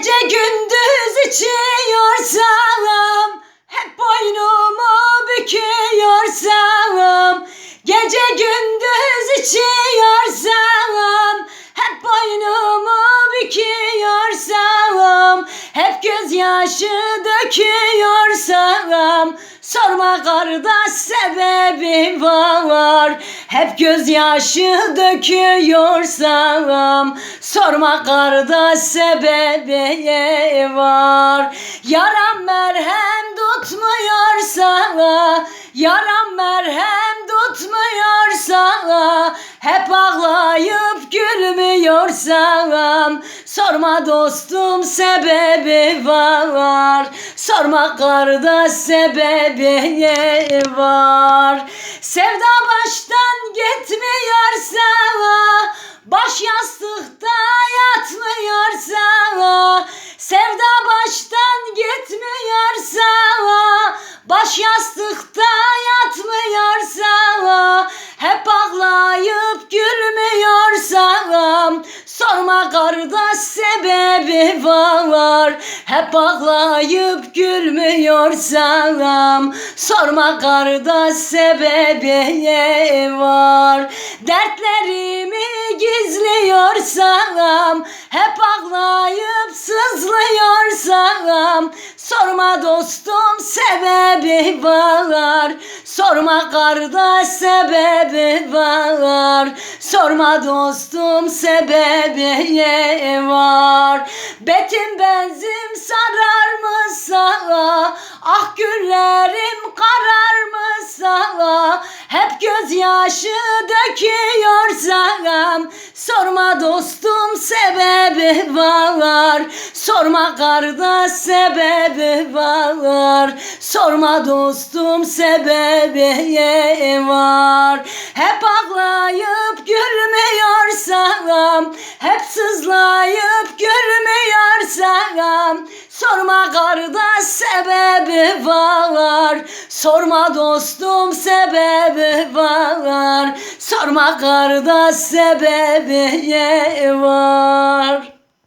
Gece gündüz içiyorsam Hep boynumu büküyorsam Gece gündüz içiyorsam Hep boynumu büküyorsam Hep gözyaşı döküyorsam Sorma kardeş sebebi var. Hep gözyaşı döküyorsam Sorma kardeş sebebi var. Yaram merhem tutmuyorsa Yaram merhem ağlayıp gülmüyorsam Sorma dostum sebebi var. Sorma kardeş sebebi var. Sevda baştan gitmiyorsa Baş yastıkta yatmıyorsa Sevda baştan gitmiyorsa Baş yastıkta yatmıyorsa Hep ağlayıp kardeş sebebi var Hep ağlayıp gülmüyorsam Sorma kardeş sebebi var Dertlerimi gizliyorsam Hep ağlayıp sızlıyorsam Sorma dostum sebebi var. Sorma kardeş sebebi var. Sorma dostum sebebi var. Betim benzim sarar mı Hep gözyaşı döküyorsam Sorma dostum sebebi var. Sorma kardeş sebebi var. Sorma dostum sebebi var. Hep ağlayıp gülmüyorsam Hep sızlayıp gülmüyorsam Sorma kardeş sebebi var. Sorma dostum sebebi var. Sorma kardeş sebebi var